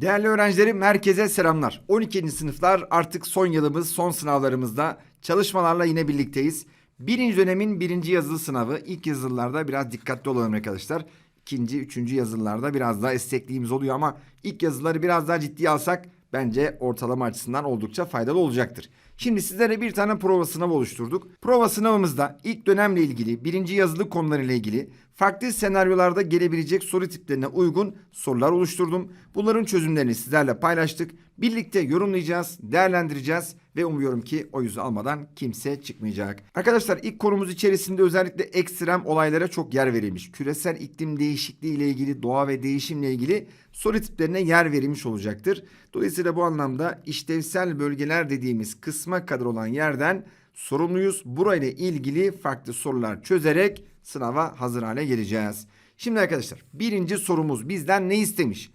Değerli öğrencilerim herkese selamlar. 12. sınıflar artık son yılımız, son sınavlarımızda çalışmalarla yine birlikteyiz. Birinci dönemin birinci yazılı sınavı ilk yazılılarda biraz dikkatli olalım arkadaşlar. İkinci, üçüncü yazılılarda biraz daha esnekliğimiz oluyor ama ilk yazıları biraz daha ciddiye alsak bence ortalama açısından oldukça faydalı olacaktır. Şimdi sizlere bir tane prova sınavı oluşturduk. Prova sınavımızda ilk dönemle ilgili birinci yazılı konularıyla ilgili farklı senaryolarda gelebilecek soru tiplerine uygun sorular oluşturdum. Bunların çözümlerini sizlerle paylaştık. Birlikte yorumlayacağız, değerlendireceğiz ve umuyorum ki o yüzü almadan kimse çıkmayacak. Arkadaşlar ilk konumuz içerisinde özellikle ekstrem olaylara çok yer verilmiş. Küresel iklim değişikliği ile ilgili, doğa ve değişimle ilgili soru tiplerine yer verilmiş olacaktır. Dolayısıyla bu anlamda işlevsel bölgeler dediğimiz kısma kadar olan yerden sorumluyuz. Burayla ilgili farklı sorular çözerek sınava hazır hale geleceğiz. Şimdi arkadaşlar birinci sorumuz bizden ne istemiş?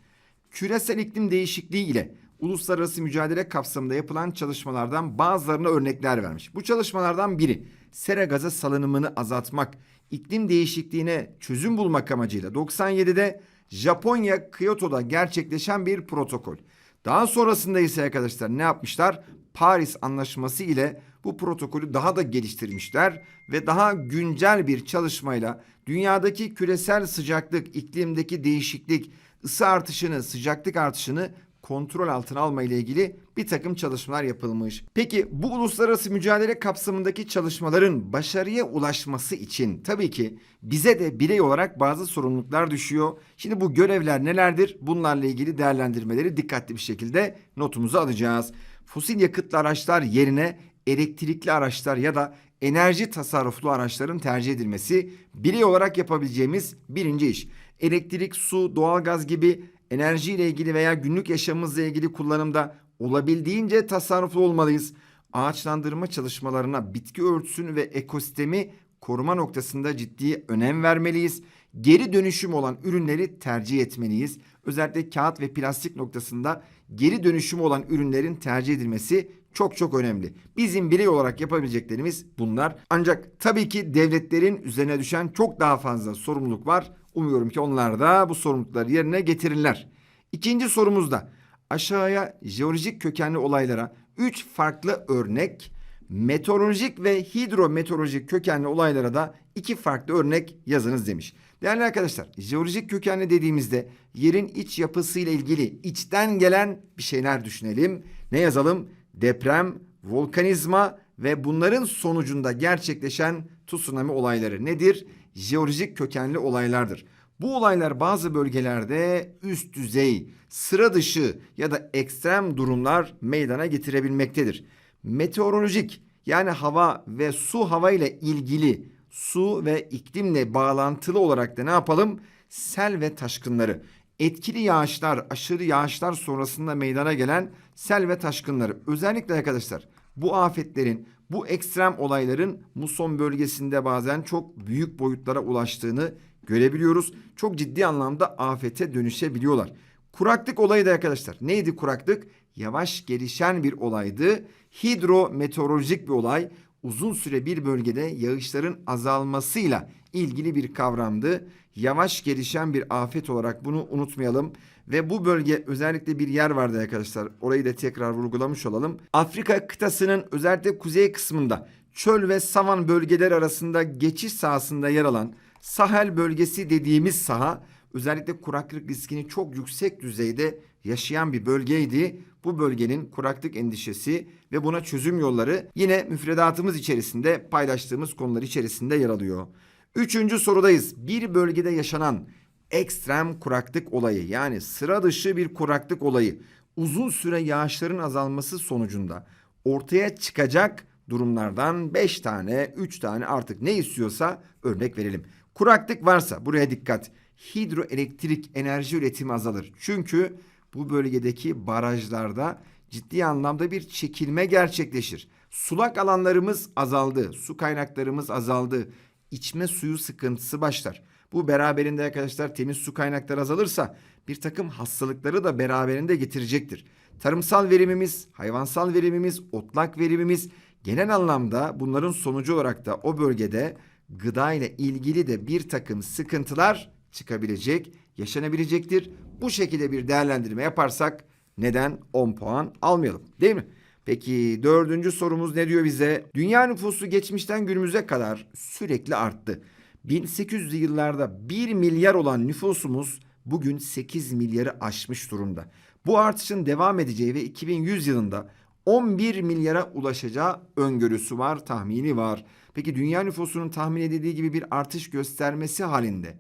Küresel iklim değişikliği ile uluslararası mücadele kapsamında yapılan çalışmalardan bazılarına örnekler vermiş. Bu çalışmalardan biri sera gazı salınımını azaltmak, iklim değişikliğine çözüm bulmak amacıyla 97'de Japonya Kyoto'da gerçekleşen bir protokol. Daha sonrasında ise arkadaşlar ne yapmışlar? Paris Anlaşması ile bu protokolü daha da geliştirmişler ve daha güncel bir çalışmayla dünyadaki küresel sıcaklık, iklimdeki değişiklik, ısı artışını, sıcaklık artışını kontrol altına alma ile ilgili bir takım çalışmalar yapılmış. Peki bu uluslararası mücadele kapsamındaki çalışmaların başarıya ulaşması için tabii ki bize de birey olarak bazı sorumluluklar düşüyor. Şimdi bu görevler nelerdir? Bunlarla ilgili değerlendirmeleri dikkatli bir şekilde notumuza alacağız. Fosil yakıtlı araçlar yerine elektrikli araçlar ya da enerji tasarruflu araçların tercih edilmesi birey olarak yapabileceğimiz birinci iş. Elektrik, su, doğalgaz gibi enerjiyle ilgili veya günlük yaşamımızla ilgili kullanımda olabildiğince tasarruflu olmalıyız. Ağaçlandırma çalışmalarına bitki örtüsünü ve ekosistemi koruma noktasında ciddi önem vermeliyiz. Geri dönüşüm olan ürünleri tercih etmeliyiz. Özellikle kağıt ve plastik noktasında geri dönüşüm olan ürünlerin tercih edilmesi çok çok önemli. Bizim birey olarak yapabileceklerimiz bunlar. Ancak tabii ki devletlerin üzerine düşen çok daha fazla sorumluluk var. Umuyorum ki onlar da bu sorumlulukları yerine getirirler. İkinci sorumuzda aşağıya jeolojik kökenli olaylara 3 farklı örnek, meteorolojik ve hidrometeorolojik kökenli olaylara da iki farklı örnek yazınız demiş. Değerli arkadaşlar, jeolojik kökenli dediğimizde yerin iç yapısıyla ilgili içten gelen bir şeyler düşünelim. Ne yazalım? Deprem, volkanizma ve bunların sonucunda gerçekleşen tsunami olayları nedir? Jeolojik kökenli olaylardır. Bu olaylar bazı bölgelerde üst düzey, sıra dışı ya da ekstrem durumlar meydana getirebilmektedir. Meteorolojik yani hava ve su hava ile ilgili su ve iklimle bağlantılı olarak da ne yapalım? Sel ve taşkınları, etkili yağışlar, aşırı yağışlar sonrasında meydana gelen sel ve taşkınları. Özellikle arkadaşlar bu afetlerin, bu ekstrem olayların muson bölgesinde bazen çok büyük boyutlara ulaştığını görebiliyoruz. Çok ciddi anlamda afete dönüşebiliyorlar. Kuraklık olayı da arkadaşlar neydi kuraklık? Yavaş gelişen bir olaydı. Hidrometeorolojik bir olay. Uzun süre bir bölgede yağışların azalmasıyla ilgili bir kavramdı. Yavaş gelişen bir afet olarak bunu unutmayalım. Ve bu bölge özellikle bir yer vardı arkadaşlar. Orayı da tekrar vurgulamış olalım. Afrika kıtasının özellikle kuzey kısmında çöl ve savan bölgeler arasında geçiş sahasında yer alan Sahel bölgesi dediğimiz saha özellikle kuraklık riskini çok yüksek düzeyde yaşayan bir bölgeydi. Bu bölgenin kuraklık endişesi ve buna çözüm yolları yine müfredatımız içerisinde paylaştığımız konular içerisinde yer alıyor. Üçüncü sorudayız. Bir bölgede yaşanan ekstrem kuraklık olayı yani sıra dışı bir kuraklık olayı uzun süre yağışların azalması sonucunda ortaya çıkacak durumlardan 5 tane, 3 tane artık ne istiyorsa örnek verelim. Kuraklık varsa buraya dikkat. Hidroelektrik enerji üretimi azalır. Çünkü bu bölgedeki barajlarda ciddi anlamda bir çekilme gerçekleşir. Sulak alanlarımız azaldı, su kaynaklarımız azaldı. İçme suyu sıkıntısı başlar. Bu beraberinde arkadaşlar temiz su kaynakları azalırsa bir takım hastalıkları da beraberinde getirecektir. Tarımsal verimimiz, hayvansal verimimiz, otlak verimimiz genel anlamda bunların sonucu olarak da o bölgede gıda ile ilgili de bir takım sıkıntılar çıkabilecek, yaşanabilecektir. Bu şekilde bir değerlendirme yaparsak neden 10 puan almayalım değil mi? Peki dördüncü sorumuz ne diyor bize? Dünya nüfusu geçmişten günümüze kadar sürekli arttı. 1800'lü yıllarda 1 milyar olan nüfusumuz bugün 8 milyarı aşmış durumda. Bu artışın devam edeceği ve 2100 yılında 11 milyara ulaşacağı öngörüsü var, tahmini var. Peki dünya nüfusunun tahmin edildiği gibi bir artış göstermesi halinde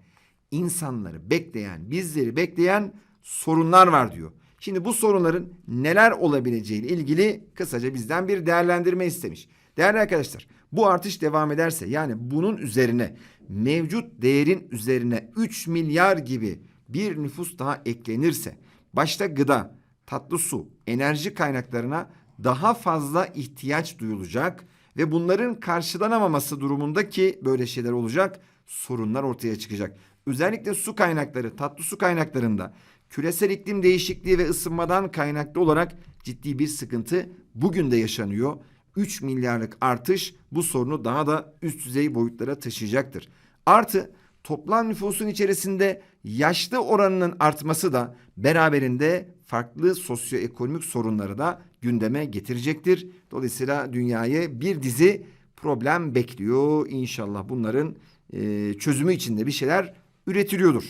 insanları bekleyen, bizleri bekleyen sorunlar var diyor. Şimdi bu sorunların neler olabileceğiyle ilgili kısaca bizden bir değerlendirme istemiş. Değerli arkadaşlar, bu artış devam ederse yani bunun üzerine mevcut değerin üzerine 3 milyar gibi bir nüfus daha eklenirse başta gıda, tatlı su, enerji kaynaklarına daha fazla ihtiyaç duyulacak ve bunların karşılanamaması durumunda ki böyle şeyler olacak sorunlar ortaya çıkacak. Özellikle su kaynakları, tatlı su kaynaklarında küresel iklim değişikliği ve ısınmadan kaynaklı olarak ciddi bir sıkıntı bugün de yaşanıyor. 3 milyarlık artış bu sorunu daha da üst düzey boyutlara taşıyacaktır. Artı toplam nüfusun içerisinde yaşlı oranının artması da beraberinde farklı sosyoekonomik sorunları da gündeme getirecektir. Dolayısıyla dünyayı bir dizi problem bekliyor. İnşallah bunların e, çözümü içinde bir şeyler üretiliyordur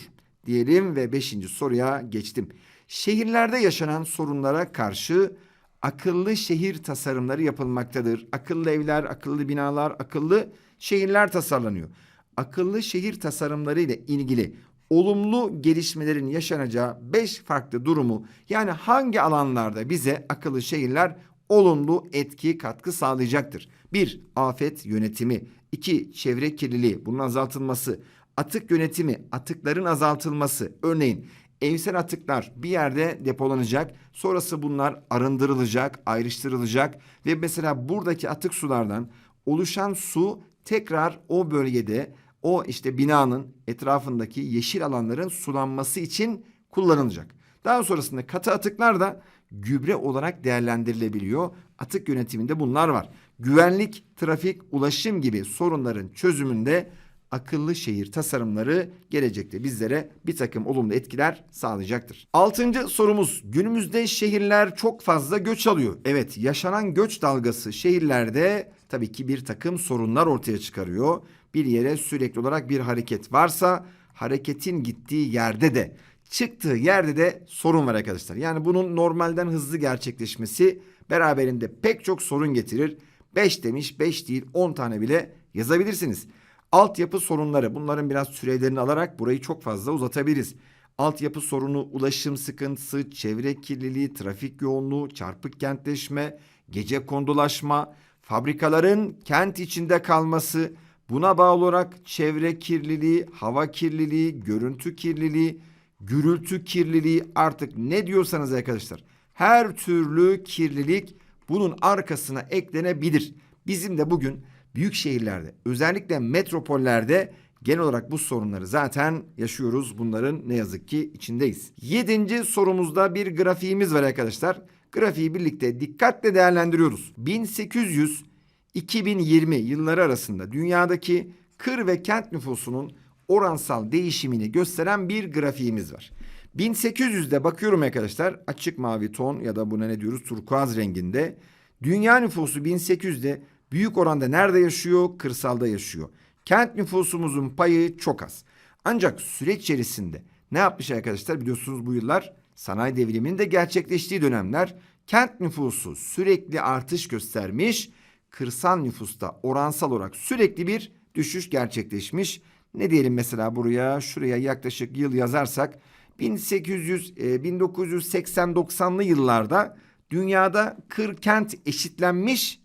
diyelim ve beşinci soruya geçtim. Şehirlerde yaşanan sorunlara karşı akıllı şehir tasarımları yapılmaktadır. Akıllı evler, akıllı binalar, akıllı şehirler tasarlanıyor. Akıllı şehir tasarımları ile ilgili olumlu gelişmelerin yaşanacağı beş farklı durumu yani hangi alanlarda bize akıllı şehirler olumlu etki katkı sağlayacaktır. Bir, afet yönetimi. iki çevre kirliliği, bunun azaltılması. Atık yönetimi, atıkların azaltılması. Örneğin evsel atıklar bir yerde depolanacak. Sonrası bunlar arındırılacak, ayrıştırılacak ve mesela buradaki atık sulardan oluşan su tekrar o bölgede o işte binanın etrafındaki yeşil alanların sulanması için kullanılacak. Daha sonrasında katı atıklar da gübre olarak değerlendirilebiliyor. Atık yönetiminde bunlar var. Güvenlik, trafik, ulaşım gibi sorunların çözümünde akıllı şehir tasarımları gelecekte bizlere bir takım olumlu etkiler sağlayacaktır. Altıncı sorumuz günümüzde şehirler çok fazla göç alıyor. Evet yaşanan göç dalgası şehirlerde tabii ki bir takım sorunlar ortaya çıkarıyor. Bir yere sürekli olarak bir hareket varsa hareketin gittiği yerde de çıktığı yerde de sorun var arkadaşlar. Yani bunun normalden hızlı gerçekleşmesi beraberinde pek çok sorun getirir. 5 demiş 5 değil 10 tane bile yazabilirsiniz. Altyapı sorunları bunların biraz sürelerini alarak burayı çok fazla uzatabiliriz. Altyapı sorunu, ulaşım sıkıntısı, çevre kirliliği, trafik yoğunluğu, çarpık kentleşme, gece kondulaşma, fabrikaların kent içinde kalması, buna bağlı olarak çevre kirliliği, hava kirliliği, görüntü kirliliği, gürültü kirliliği artık ne diyorsanız arkadaşlar her türlü kirlilik bunun arkasına eklenebilir. Bizim de bugün büyük şehirlerde özellikle metropollerde genel olarak bu sorunları zaten yaşıyoruz. Bunların ne yazık ki içindeyiz. Yedinci sorumuzda bir grafiğimiz var arkadaşlar. Grafiği birlikte dikkatle değerlendiriyoruz. 1800-2020 yılları arasında dünyadaki kır ve kent nüfusunun oransal değişimini gösteren bir grafiğimiz var. 1800'de bakıyorum arkadaşlar açık mavi ton ya da buna ne diyoruz turkuaz renginde. Dünya nüfusu 1800'de büyük oranda nerede yaşıyor? Kırsalda yaşıyor. Kent nüfusumuzun payı çok az. Ancak süreç içerisinde ne yapmış arkadaşlar biliyorsunuz bu yıllar sanayi devriminin de gerçekleştiği dönemler kent nüfusu sürekli artış göstermiş. Kırsal nüfusta oransal olarak sürekli bir düşüş gerçekleşmiş. Ne diyelim mesela buraya şuraya yaklaşık yıl yazarsak 1800 e, 1980-90'lı yıllarda dünyada kır kent eşitlenmiş.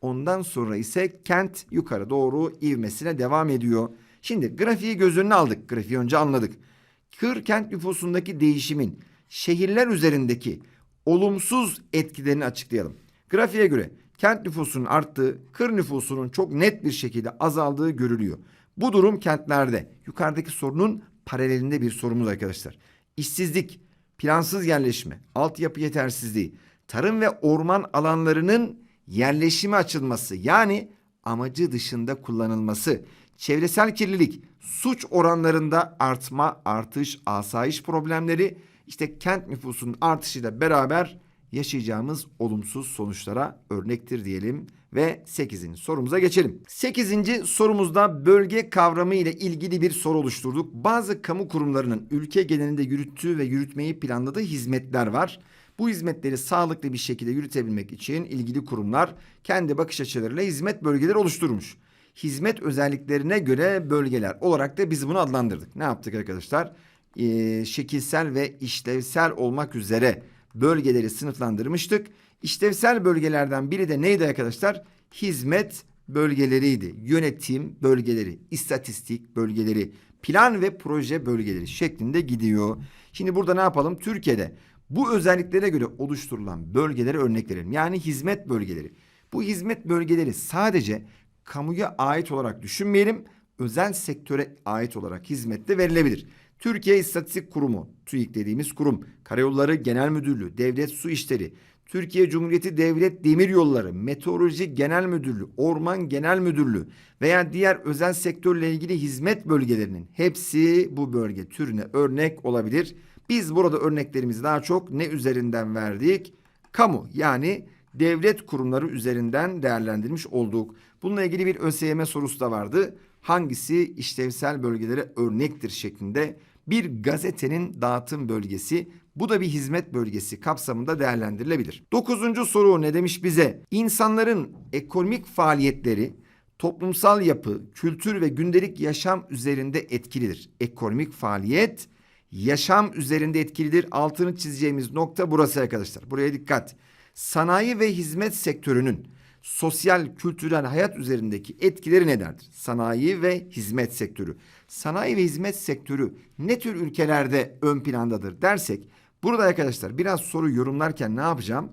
Ondan sonra ise kent yukarı doğru ivmesine devam ediyor. Şimdi grafiği göz önüne aldık. Grafiği önce anladık. Kır kent nüfusundaki değişimin şehirler üzerindeki olumsuz etkilerini açıklayalım. Grafiğe göre kent nüfusunun arttığı, kır nüfusunun çok net bir şekilde azaldığı görülüyor. Bu durum kentlerde yukarıdaki sorunun paralelinde bir sorumuz arkadaşlar. İşsizlik, plansız yerleşme, altyapı yetersizliği, tarım ve orman alanlarının yerleşime açılması yani amacı dışında kullanılması, çevresel kirlilik, suç oranlarında artma, artış, asayiş problemleri işte kent nüfusunun artışıyla beraber yaşayacağımız olumsuz sonuçlara örnektir diyelim ve 8. sorumuza geçelim. 8. sorumuzda bölge kavramı ile ilgili bir soru oluşturduk. Bazı kamu kurumlarının ülke genelinde yürüttüğü ve yürütmeyi planladığı hizmetler var. Bu hizmetleri sağlıklı bir şekilde yürütebilmek için ilgili kurumlar kendi bakış açılarıyla hizmet bölgeleri oluşturmuş. Hizmet özelliklerine göre bölgeler olarak da biz bunu adlandırdık. Ne yaptık arkadaşlar? Ee, şekilsel ve işlevsel olmak üzere bölgeleri sınıflandırmıştık. İşlevsel bölgelerden biri de neydi arkadaşlar? Hizmet bölgeleriydi. Yönetim bölgeleri, istatistik bölgeleri, plan ve proje bölgeleri şeklinde gidiyor. Şimdi burada ne yapalım? Türkiye'de bu özelliklere göre oluşturulan bölgelere örnek verelim. Yani hizmet bölgeleri. Bu hizmet bölgeleri sadece kamuya ait olarak düşünmeyelim. Özel sektöre ait olarak hizmette verilebilir. Türkiye İstatistik Kurumu, TÜİK dediğimiz kurum, Karayolları Genel Müdürlüğü, Devlet Su İşleri, Türkiye Cumhuriyeti Devlet Demiryolları, Meteoroloji Genel Müdürlüğü, Orman Genel Müdürlüğü veya diğer özel sektörle ilgili hizmet bölgelerinin hepsi bu bölge türüne örnek olabilir. Biz burada örneklerimizi daha çok ne üzerinden verdik? Kamu yani devlet kurumları üzerinden değerlendirmiş olduk. Bununla ilgili bir ÖSYM sorusu da vardı. Hangisi işlevsel bölgelere örnektir şeklinde bir gazetenin dağıtım bölgesi bu da bir hizmet bölgesi kapsamında değerlendirilebilir. Dokuzuncu soru ne demiş bize? İnsanların ekonomik faaliyetleri toplumsal yapı, kültür ve gündelik yaşam üzerinde etkilidir. Ekonomik faaliyet yaşam üzerinde etkilidir. Altını çizeceğimiz nokta burası arkadaşlar. Buraya dikkat. Sanayi ve hizmet sektörünün sosyal, kültürel hayat üzerindeki etkileri nelerdir? Sanayi ve hizmet sektörü. Sanayi ve hizmet sektörü ne tür ülkelerde ön plandadır dersek burada arkadaşlar biraz soru yorumlarken ne yapacağım?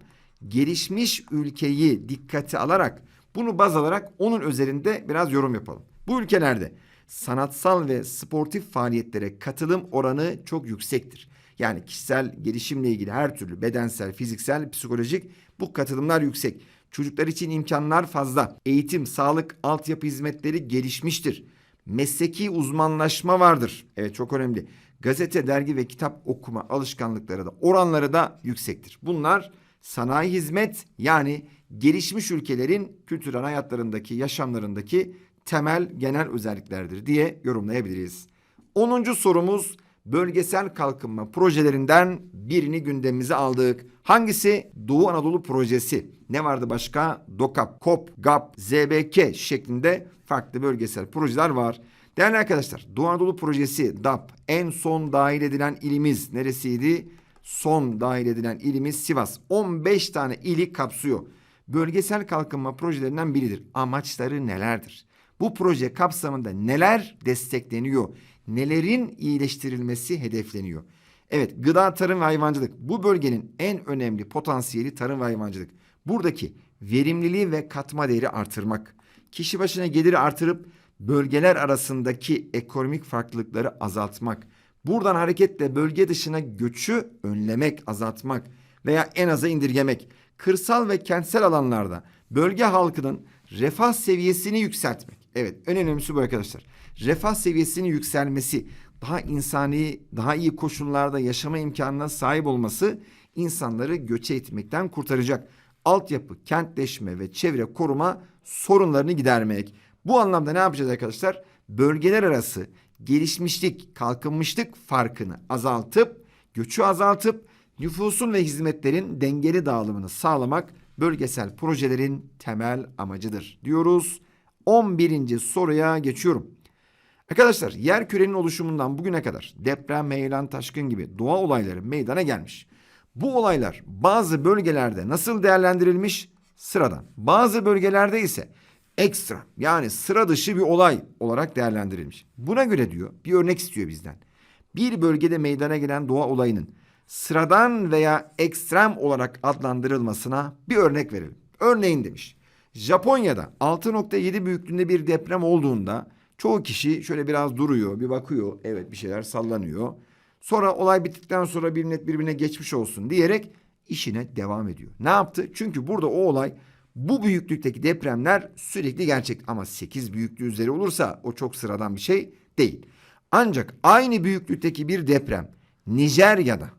Gelişmiş ülkeyi dikkate alarak bunu baz alarak onun üzerinde biraz yorum yapalım. Bu ülkelerde sanatsal ve sportif faaliyetlere katılım oranı çok yüksektir. Yani kişisel gelişimle ilgili her türlü bedensel, fiziksel, psikolojik bu katılımlar yüksek. Çocuklar için imkanlar fazla. Eğitim, sağlık, altyapı hizmetleri gelişmiştir. Mesleki uzmanlaşma vardır. Evet çok önemli. Gazete, dergi ve kitap okuma alışkanlıkları da oranları da yüksektir. Bunlar sanayi hizmet yani gelişmiş ülkelerin kültürel hayatlarındaki, yaşamlarındaki temel genel özelliklerdir diye yorumlayabiliriz. 10. sorumuz bölgesel kalkınma projelerinden birini gündemimize aldık. Hangisi? Doğu Anadolu projesi. Ne vardı başka? DOKAP, KOP, GAP, ZBK şeklinde farklı bölgesel projeler var. Değerli arkadaşlar Doğu Anadolu projesi DAP en son dahil edilen ilimiz neresiydi? Son dahil edilen ilimiz Sivas. 15 tane ili kapsıyor. Bölgesel kalkınma projelerinden biridir. Amaçları nelerdir? Bu proje kapsamında neler destekleniyor? Nelerin iyileştirilmesi hedefleniyor? Evet, gıda, tarım ve hayvancılık. Bu bölgenin en önemli potansiyeli tarım ve hayvancılık. Buradaki verimliliği ve katma değeri artırmak. Kişi başına geliri artırıp bölgeler arasındaki ekonomik farklılıkları azaltmak. Buradan hareketle bölge dışına göçü önlemek, azaltmak veya en aza indirgemek. Kırsal ve kentsel alanlarda bölge halkının refah seviyesini yükseltmek. Evet en önemlisi bu arkadaşlar. Refah seviyesinin yükselmesi, daha insani, daha iyi koşullarda yaşama imkanına sahip olması insanları göçe etmekten kurtaracak. Altyapı, kentleşme ve çevre koruma sorunlarını gidermek. Bu anlamda ne yapacağız arkadaşlar? Bölgeler arası gelişmişlik, kalkınmışlık farkını azaltıp, göçü azaltıp nüfusun ve hizmetlerin dengeli dağılımını sağlamak bölgesel projelerin temel amacıdır diyoruz. 11. soruya geçiyorum. Arkadaşlar yer kürenin oluşumundan bugüne kadar deprem, heyelan, taşkın gibi doğa olayları meydana gelmiş. Bu olaylar bazı bölgelerde nasıl değerlendirilmiş? Sıradan. Bazı bölgelerde ise ekstra yani sıra dışı bir olay olarak değerlendirilmiş. Buna göre diyor bir örnek istiyor bizden. Bir bölgede meydana gelen doğa olayının sıradan veya ekstrem olarak adlandırılmasına bir örnek verelim. Örneğin demiş. Japonya'da 6.7 büyüklüğünde bir deprem olduğunda çoğu kişi şöyle biraz duruyor, bir bakıyor. Evet bir şeyler sallanıyor. Sonra olay bittikten sonra bir net birbirine geçmiş olsun diyerek işine devam ediyor. Ne yaptı? Çünkü burada o olay Bu büyüklükteki depremler sürekli gerçek ama 8 büyüklüğü üzeri olursa o çok sıradan bir şey değil. Ancak aynı büyüklükteki bir deprem Nijerya'da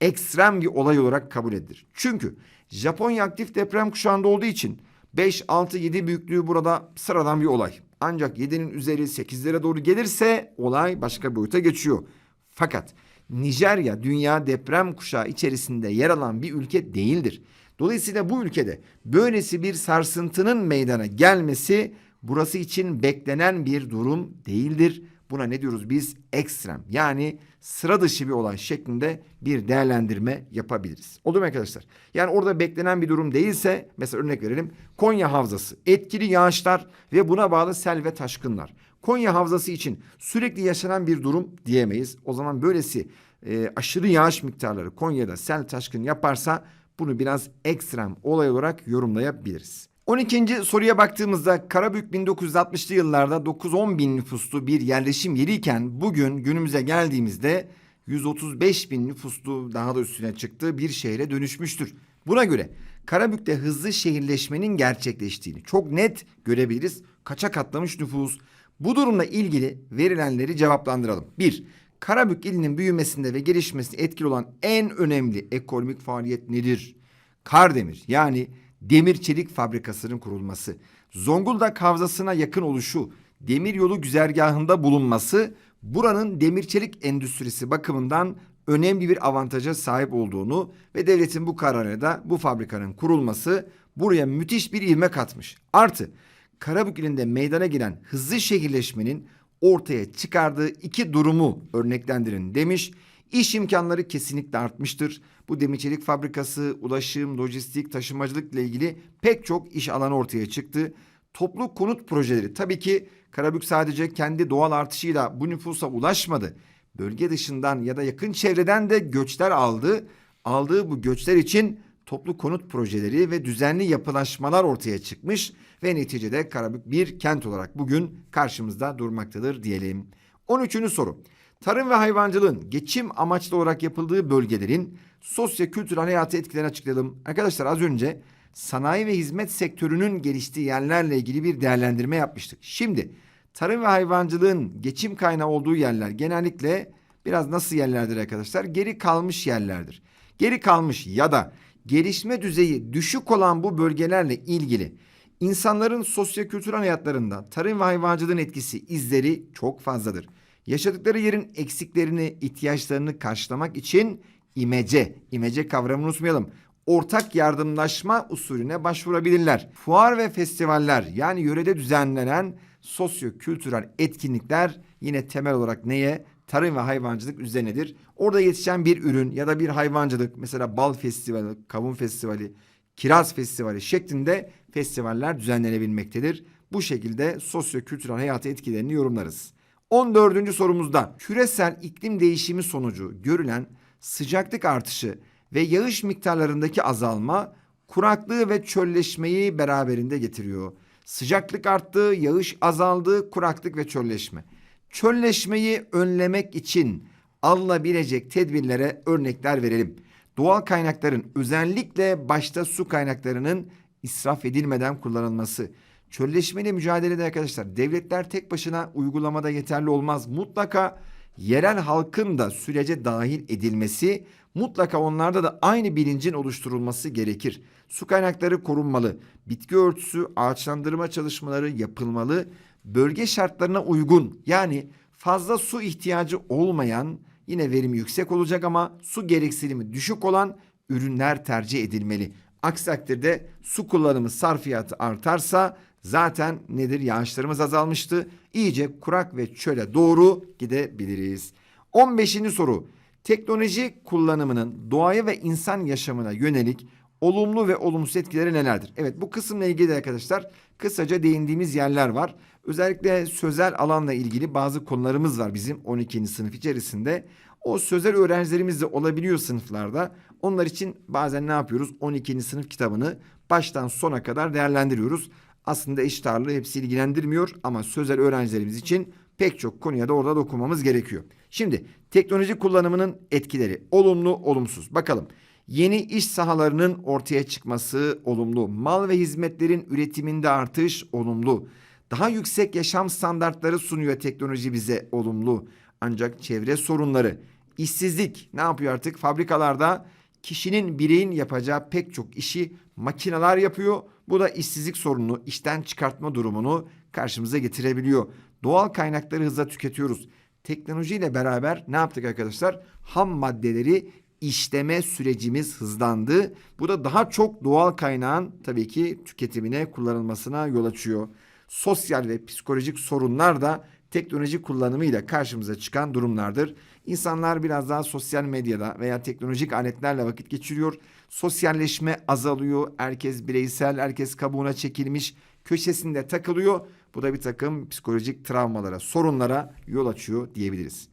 ekstrem bir olay olarak kabul edilir. Çünkü Japonya aktif deprem kuşağında olduğu için 5, 6, 7 büyüklüğü burada sıradan bir olay. Ancak 7'nin üzeri 8'lere doğru gelirse olay başka boyuta geçiyor. Fakat Nijerya dünya deprem kuşağı içerisinde yer alan bir ülke değildir. Dolayısıyla bu ülkede böylesi bir sarsıntının meydana gelmesi burası için beklenen bir durum değildir. Buna ne diyoruz biz? Ekstrem yani sıra dışı bir olay şeklinde bir değerlendirme yapabiliriz. Olur mu arkadaşlar? Yani orada beklenen bir durum değilse mesela örnek verelim Konya Havzası etkili yağışlar ve buna bağlı sel ve taşkınlar. Konya Havzası için sürekli yaşanan bir durum diyemeyiz. O zaman böylesi e, aşırı yağış miktarları Konya'da sel taşkın yaparsa bunu biraz ekstrem olay olarak yorumlayabiliriz. 12. soruya baktığımızda Karabük 1960'lı yıllarda 9-10 bin nüfuslu bir yerleşim yeriyken bugün günümüze geldiğimizde 135 bin nüfuslu daha da üstüne çıktığı bir şehre dönüşmüştür. Buna göre Karabük'te hızlı şehirleşmenin gerçekleştiğini çok net görebiliriz. Kaça katlamış nüfus? Bu durumla ilgili verilenleri cevaplandıralım. 1. Karabük ilinin büyümesinde ve gelişmesinde etkili olan en önemli ekonomik faaliyet nedir? Kardemir yani demir çelik fabrikasının kurulması, Zonguldak Havzası'na yakın oluşu, demir yolu güzergahında bulunması buranın demir çelik endüstrisi bakımından önemli bir avantaja sahip olduğunu ve devletin bu kararına da bu fabrikanın kurulması buraya müthiş bir ivme katmış. Artı Karabük ilinde meydana gelen hızlı şehirleşmenin ortaya çıkardığı iki durumu örneklendirin demiş. İş imkanları kesinlikle artmıştır. Bu demir fabrikası, ulaşım, lojistik, taşımacılık ile ilgili pek çok iş alanı ortaya çıktı. Toplu konut projeleri tabii ki Karabük sadece kendi doğal artışıyla bu nüfusa ulaşmadı. Bölge dışından ya da yakın çevreden de göçler aldı. Aldığı bu göçler için toplu konut projeleri ve düzenli yapılaşmalar ortaya çıkmış ve neticede Karabük bir kent olarak bugün karşımızda durmaktadır diyelim. 13. soru. Tarım ve hayvancılığın geçim amaçlı olarak yapıldığı bölgelerin sosyo-kültürel hayatı etkilerini açıklayalım. Arkadaşlar az önce sanayi ve hizmet sektörünün geliştiği yerlerle ilgili bir değerlendirme yapmıştık. Şimdi tarım ve hayvancılığın geçim kaynağı olduğu yerler genellikle biraz nasıl yerlerdir arkadaşlar? Geri kalmış yerlerdir. Geri kalmış ya da gelişme düzeyi düşük olan bu bölgelerle ilgili insanların sosyo-kültürel hayatlarında tarım ve hayvancılığın etkisi, izleri çok fazladır. Yaşadıkları yerin eksiklerini, ihtiyaçlarını karşılamak için imece, imece kavramını unutmayalım. Ortak yardımlaşma usulüne başvurabilirler. Fuar ve festivaller yani yörede düzenlenen sosyo-kültürel etkinlikler yine temel olarak neye? Tarım ve hayvancılık üzerinedir. Orada yetişen bir ürün ya da bir hayvancılık mesela bal festivali, kavun festivali, kiraz festivali şeklinde festivaller düzenlenebilmektedir. Bu şekilde sosyo-kültürel hayatı etkilerini yorumlarız. 14. sorumuzda küresel iklim değişimi sonucu görülen sıcaklık artışı ve yağış miktarlarındaki azalma kuraklığı ve çölleşmeyi beraberinde getiriyor. Sıcaklık arttı, yağış azaldı, kuraklık ve çölleşme. Çölleşmeyi önlemek için alınabilecek tedbirlere örnekler verelim. Doğal kaynakların özellikle başta su kaynaklarının israf edilmeden kullanılması. Çölleşmeyle mücadelede arkadaşlar devletler tek başına uygulamada yeterli olmaz. Mutlaka yerel halkın da sürece dahil edilmesi, mutlaka onlarda da aynı bilincin oluşturulması gerekir. Su kaynakları korunmalı, bitki örtüsü, ağaçlandırma çalışmaları yapılmalı. Bölge şartlarına uygun yani fazla su ihtiyacı olmayan yine verimi yüksek olacak ama su gereksinimi düşük olan ürünler tercih edilmeli. Aksi takdirde su kullanımı sarfiyatı artarsa zaten nedir yağışlarımız azalmıştı. İyice kurak ve çöle doğru gidebiliriz. 15. soru. Teknoloji kullanımının doğaya ve insan yaşamına yönelik olumlu ve olumsuz etkileri nelerdir? Evet bu kısımla ilgili de arkadaşlar kısaca değindiğimiz yerler var. Özellikle sözel alanla ilgili bazı konularımız var bizim 12. sınıf içerisinde. O sözel öğrencilerimiz de olabiliyor sınıflarda. Onlar için bazen ne yapıyoruz? 12. sınıf kitabını baştan sona kadar değerlendiriyoruz. Aslında eşit ağırlığı hepsi ilgilendirmiyor ama sözel öğrencilerimiz için pek çok konuya da orada dokunmamız gerekiyor. Şimdi teknoloji kullanımının etkileri olumlu olumsuz. Bakalım Yeni iş sahalarının ortaya çıkması olumlu. Mal ve hizmetlerin üretiminde artış olumlu. Daha yüksek yaşam standartları sunuyor teknoloji bize olumlu. Ancak çevre sorunları, işsizlik ne yapıyor artık? Fabrikalarda kişinin bireyin yapacağı pek çok işi makineler yapıyor. Bu da işsizlik sorununu, işten çıkartma durumunu karşımıza getirebiliyor. Doğal kaynakları hızla tüketiyoruz. Teknolojiyle beraber ne yaptık arkadaşlar? Ham maddeleri işleme sürecimiz hızlandı. Bu da daha çok doğal kaynağın tabii ki tüketimine kullanılmasına yol açıyor. Sosyal ve psikolojik sorunlar da teknoloji kullanımıyla karşımıza çıkan durumlardır. İnsanlar biraz daha sosyal medyada veya teknolojik aletlerle vakit geçiriyor. Sosyalleşme azalıyor. Herkes bireysel, herkes kabuğuna çekilmiş, köşesinde takılıyor. Bu da bir takım psikolojik travmalara, sorunlara yol açıyor diyebiliriz.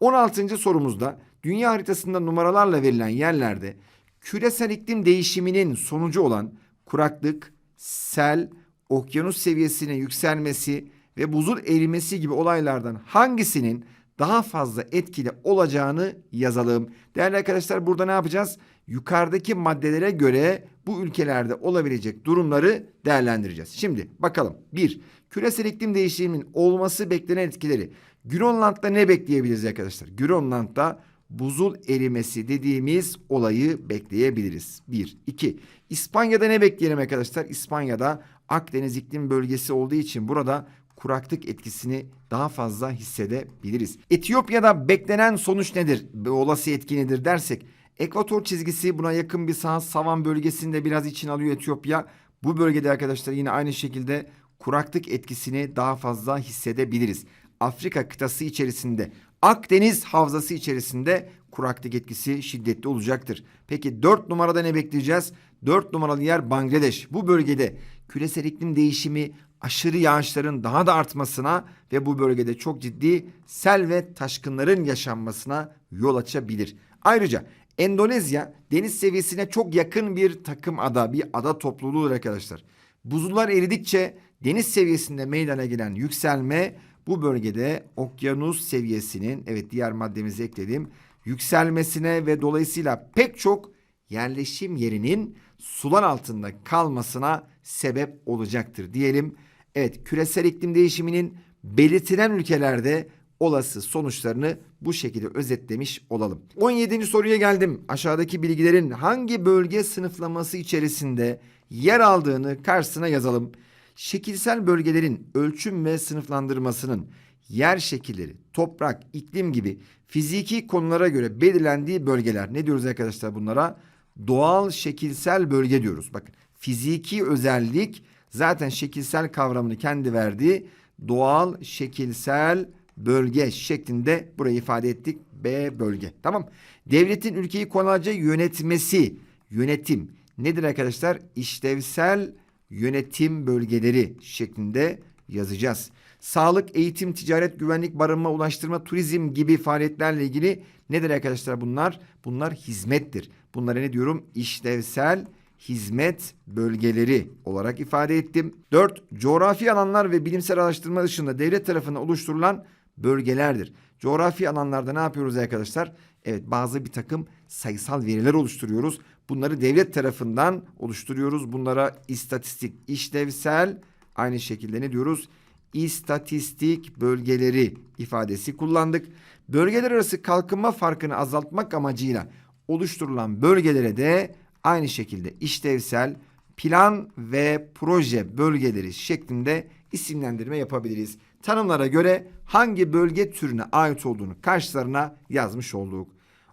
16. sorumuzda dünya haritasında numaralarla verilen yerlerde küresel iklim değişiminin sonucu olan kuraklık, sel, okyanus seviyesinin yükselmesi ve buzul erimesi gibi olaylardan hangisinin daha fazla etkili olacağını yazalım. Değerli arkadaşlar burada ne yapacağız? Yukarıdaki maddelere göre bu ülkelerde olabilecek durumları değerlendireceğiz. Şimdi bakalım. 1. Küresel iklim değişiminin olması beklenen etkileri. Grönland'da ne bekleyebiliriz arkadaşlar? Grönland'da buzul erimesi dediğimiz olayı bekleyebiliriz. 1. 2. İspanya'da ne bekleyelim arkadaşlar? İspanya'da Akdeniz iklim bölgesi olduğu için burada kuraklık etkisini daha fazla hissedebiliriz. Etiyopya'da beklenen sonuç nedir? Ve olası etki nedir dersek ekvator çizgisi buna yakın bir saha savan bölgesinde biraz için alıyor Etiyopya. Bu bölgede arkadaşlar yine aynı şekilde kuraklık etkisini daha fazla hissedebiliriz. Afrika kıtası içerisinde Akdeniz havzası içerisinde kuraklık etkisi şiddetli olacaktır. Peki 4 numarada ne bekleyeceğiz? 4 numaralı yer Bangladeş. Bu bölgede küresel iklim değişimi aşırı yağışların daha da artmasına ve bu bölgede çok ciddi sel ve taşkınların yaşanmasına yol açabilir. Ayrıca Endonezya deniz seviyesine çok yakın bir takım ada, bir ada topluluğudur arkadaşlar. Buzullar eridikçe deniz seviyesinde meydana gelen yükselme bu bölgede okyanus seviyesinin evet diğer maddemizi ekledim yükselmesine ve dolayısıyla pek çok yerleşim yerinin sular altında kalmasına sebep olacaktır diyelim. Evet küresel iklim değişiminin belirtilen ülkelerde olası sonuçlarını bu şekilde özetlemiş olalım. 17. soruya geldim. Aşağıdaki bilgilerin hangi bölge sınıflaması içerisinde yer aldığını karşısına yazalım. Şekilsel bölgelerin ölçüm ve sınıflandırmasının yer şekilleri, toprak, iklim gibi fiziki konulara göre belirlendiği bölgeler. Ne diyoruz arkadaşlar bunlara? Doğal şekilsel bölge diyoruz. Bakın fiziki özellik zaten şekilsel kavramını kendi verdiği doğal şekilsel bölge şeklinde burayı ifade ettik. B bölge. Tamam. Devletin ülkeyi kolayca yönetmesi, yönetim nedir arkadaşlar? İşlevsel yönetim bölgeleri şeklinde yazacağız. Sağlık, eğitim, ticaret, güvenlik, barınma, ulaştırma, turizm gibi faaliyetlerle ilgili nedir arkadaşlar bunlar? Bunlar hizmettir. Bunlara ne diyorum? İşlevsel hizmet bölgeleri olarak ifade ettim. 4. Coğrafi alanlar ve bilimsel araştırma dışında devlet tarafından oluşturulan bölgelerdir. Coğrafi alanlarda ne yapıyoruz arkadaşlar? Evet bazı bir takım sayısal veriler oluşturuyoruz. Bunları devlet tarafından oluşturuyoruz. Bunlara istatistik, işlevsel aynı şekilde ne diyoruz? İstatistik bölgeleri ifadesi kullandık. Bölgeler arası kalkınma farkını azaltmak amacıyla oluşturulan bölgelere de aynı şekilde işlevsel plan ve proje bölgeleri şeklinde isimlendirme yapabiliriz. Tanımlara göre hangi bölge türüne ait olduğunu karşılarına yazmış olduk.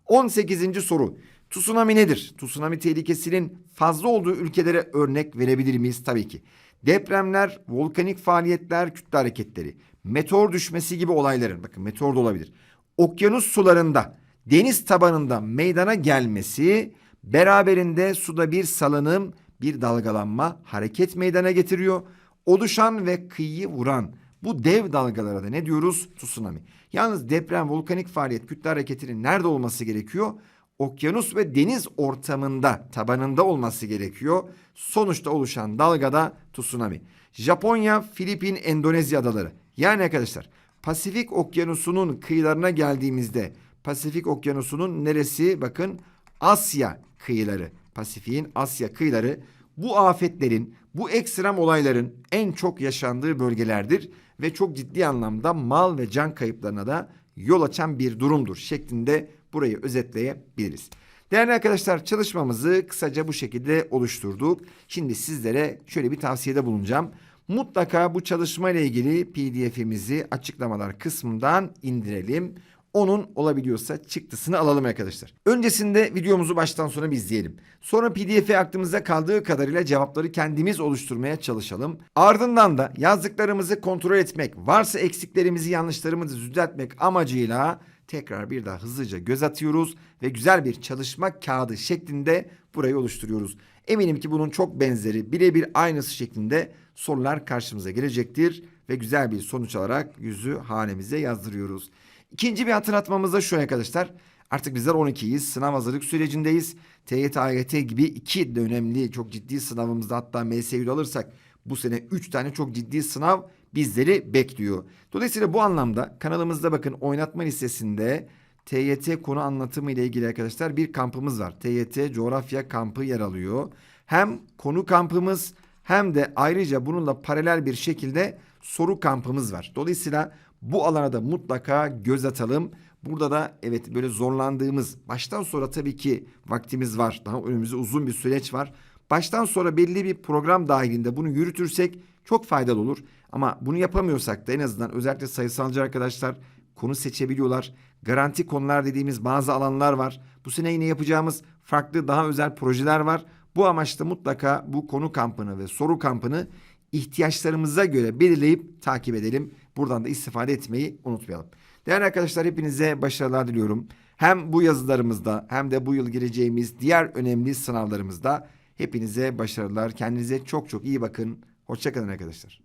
18. soru. Tsunami nedir? Tsunami tehlikesinin fazla olduğu ülkelere örnek verebilir miyiz? Tabii ki. Depremler, volkanik faaliyetler, kütle hareketleri, meteor düşmesi gibi olayların, bakın meteor da olabilir. Okyanus sularında, deniz tabanında meydana gelmesi beraberinde suda bir salınım, bir dalgalanma, hareket meydana getiriyor. Oluşan ve kıyıyı vuran bu dev dalgalara da ne diyoruz? Tsunami. Yalnız deprem, volkanik faaliyet, kütle hareketinin nerede olması gerekiyor? Okyanus ve deniz ortamında, tabanında olması gerekiyor. Sonuçta oluşan dalgada tsunami. Japonya, Filipin, Endonezya adaları. Yani arkadaşlar Pasifik Okyanusu'nun kıyılarına geldiğimizde Pasifik Okyanusu'nun neresi? Bakın Asya kıyıları, Pasifik'in Asya kıyıları bu afetlerin, bu ekstrem olayların en çok yaşandığı bölgelerdir ve çok ciddi anlamda mal ve can kayıplarına da yol açan bir durumdur şeklinde burayı özetleyebiliriz. Değerli arkadaşlar çalışmamızı kısaca bu şekilde oluşturduk. Şimdi sizlere şöyle bir tavsiyede bulunacağım. Mutlaka bu çalışma ile ilgili pdf'imizi açıklamalar kısmından indirelim. Onun olabiliyorsa çıktısını alalım arkadaşlar. Öncesinde videomuzu baştan sona bir izleyelim. Sonra pdf aklımızda kaldığı kadarıyla cevapları kendimiz oluşturmaya çalışalım. Ardından da yazdıklarımızı kontrol etmek, varsa eksiklerimizi yanlışlarımızı düzeltmek amacıyla tekrar bir daha hızlıca göz atıyoruz ve güzel bir çalışma kağıdı şeklinde burayı oluşturuyoruz. Eminim ki bunun çok benzeri birebir aynısı şeklinde sorular karşımıza gelecektir ve güzel bir sonuç alarak yüzü hanemize yazdırıyoruz. İkinci bir hatırlatmamız da şu arkadaşlar. Artık bizler 12'yiz. Sınav hazırlık sürecindeyiz. TYT, AYT gibi iki de önemli çok ciddi sınavımızda hatta MSÜ'de alırsak bu sene 3 tane çok ciddi sınav bizleri bekliyor. Dolayısıyla bu anlamda kanalımızda bakın oynatma listesinde TYT konu anlatımı ile ilgili arkadaşlar bir kampımız var. TYT coğrafya kampı yer alıyor. Hem konu kampımız hem de ayrıca bununla paralel bir şekilde soru kampımız var. Dolayısıyla bu alana da mutlaka göz atalım. Burada da evet böyle zorlandığımız baştan sonra tabii ki vaktimiz var. Daha önümüzde uzun bir süreç var. Baştan sonra belli bir program dahilinde bunu yürütürsek çok faydalı olur. Ama bunu yapamıyorsak da en azından özellikle sayısalcı arkadaşlar konu seçebiliyorlar. Garanti konular dediğimiz bazı alanlar var. Bu sene yine yapacağımız farklı daha özel projeler var. Bu amaçla mutlaka bu konu kampını ve soru kampını ihtiyaçlarımıza göre belirleyip takip edelim. Buradan da istifade etmeyi unutmayalım. Değerli arkadaşlar hepinize başarılar diliyorum. Hem bu yazılarımızda hem de bu yıl gireceğimiz diğer önemli sınavlarımızda hepinize başarılar. Kendinize çok çok iyi bakın. Hoşçakalın arkadaşlar.